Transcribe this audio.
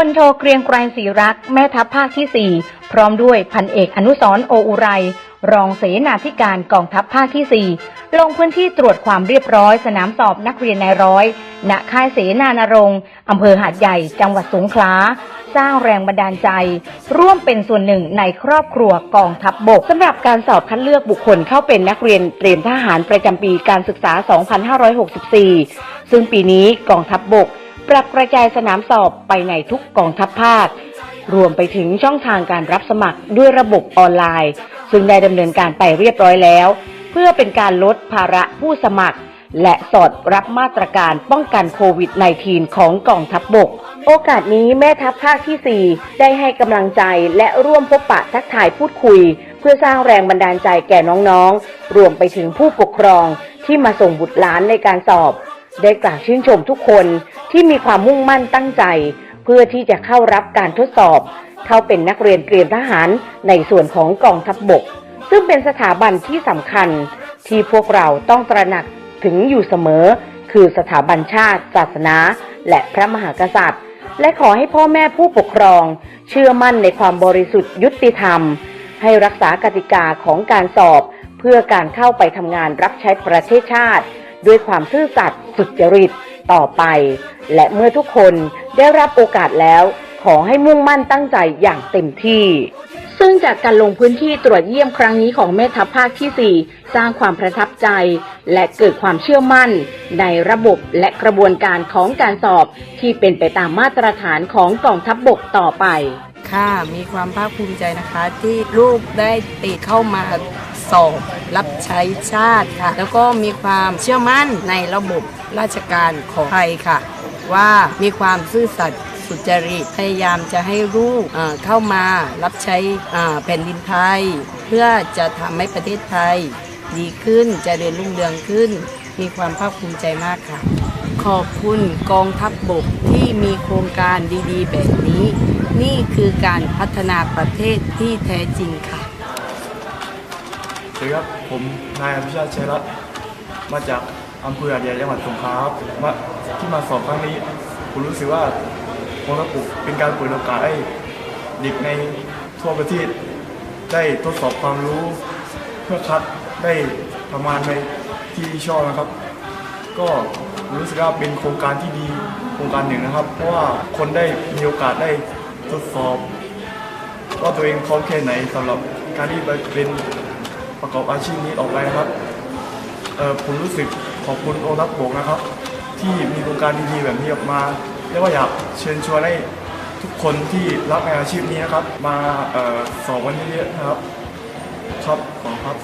พลโทเกรียงไกรศรีรัก แม่ทัพภาคที่ 4 พร้อมด้วยพันเอกอนุสรโออุไร รองเสนาธิการกองทัพภาคที่ 4 ลงพื้นที่ตรวจความเรียบร้อยสนามสอบนักเรียนนายร้อย ณ ค่ายเสนานรงค์อำเภอหาดใหญ่ จังหวัดสงขลา สร้างแรงบันดาลใจ ร่วมเป็นส่วนหนึ่งในครอบครัวกองทัพบบกสำหรับการสอบคัดเลือกบุคคลเข้าเป็นนักเรียนเตรียมทหารประจำปีการศึกษา 2564 ซึ่งปีนี้กองทัพบบก ปรับกระจายสนามสอบไปในทุกกองทัพภาค รวมไปถึงช่องทางการรับสมัครด้วยระบบออนไลน์ ซึ่งได้ดำเนินการไปเรียบร้อยแล้ว เพื่อเป็นการลดภาระผู้สมัคร และสอดรับมาตรการป้องกันโควิด -19 ของกองทัพบบก โอกาสนี้แม่ทัพภาคที่ 4 ได้ให้กำลังใจและร่วมพบปะทักทายพูดคุย เพื่อสร้างแรงบันดาลใจแก่น้องๆ รวมไปถึงผู้ปกครองที่มาส่งบุตรหลานในการสอบ ได้กล่าวชื่นชมทุกคนที่มีความมุ่งมั่นตั้งใจ เพื่อที่จะเข้ารับการทดสอบ เข้าเป็นนักเรียนเตรียมทหารในส่วนของกองทัพบบก ซึ่งเป็นสถาบันที่สำคัญ ที่พวกเราต้องตระหนักถึงอยู่เสมอ คือสถาบันชาติ ศาสนา และพระมหากษัตริย์ และขอให้พ่อแม่ผู้ปกครอง เชื่อมั่นในความบริสุทธิ์ยุติธรรม ให้รักษากติกาของการสอบ เพื่อการเข้าไปทำงานรับใช้ประเทศชาติ ด้วยความซื่อสัตย์สุจริตต่อไป และเมื่อทุกคนได้รับโอกาสแล้ว ขอให้มุ่งมั่นตั้งใจอย่างเต็มที่ ซึ่งจากการลงพื้นที่ตรวจเยี่ยมครั้งนี้ของแม่ทัพภาคที่ 4 สร้างความประทับใจ และเกิดความเชื่อมั่น ในระบบและกระบวนการของการสอบที่เป็นไปตามมาตรฐานของกองทัพบบกต่อไป ค่ะมีความภาคภูมิใจนะคะที่ลูกได้ติดเข้ามาสอบรับใช้ชาติค่ะ แล้วก็มีความเชื่อมั่นในระบบราชการของไทยค่ะ ว่ามีความซื่อสัตย์สุจริตพยายามจะให้ลูกเข้ามารับใช้แผ่นดินไทย เพื่อจะทำให้ประเทศไทย ดีขึ้นเจะเริญรุ่งเรืองขึ้น มีความภาคภูมิใจมากค่ะ ขอบคุณกองทัพบบกที่มีโครงการดีๆ แบบนี้ นี่คือการพัฒนาประเทศที่แท้จริงค่ะ สวัสดีครับ ผมนายอภิชาติชัยรัตน์มาจากอำเภออาดใหญ่จังหวัดสงขลาครับมาที่มาสอบครั้งนี้ ผมรู้สึกว่ากองทัพบกเป็นการเปิดโอกาสให้เด็กในทั่วประเทศ ได้ทดสอบความรู้ เพื่อคัดได้ประมาณในที่ชอบนะครับ ก็ รู้สึกว่าเป็นโครงการที่ดีโครงการหนึ่งนะครับ เพราะว่าคนได้มีโอกาสได้ทดสอบว่าตัวเองพร้อมแค่ไหนสำหรับการที่ไปเป็นประกอบอาชีพนี้ออกไปนะครับผมรู้สึกขอบคุณโอทัพบกนะครับ ที่มีโครงการดีๆแบบนี้ออกมาและว่าอยากเชิญชวนให้ทุกคนที่รักในอาชีพนี้นะครับ มาออสอบวันเยอะๆนะครับ ครับขอบครับ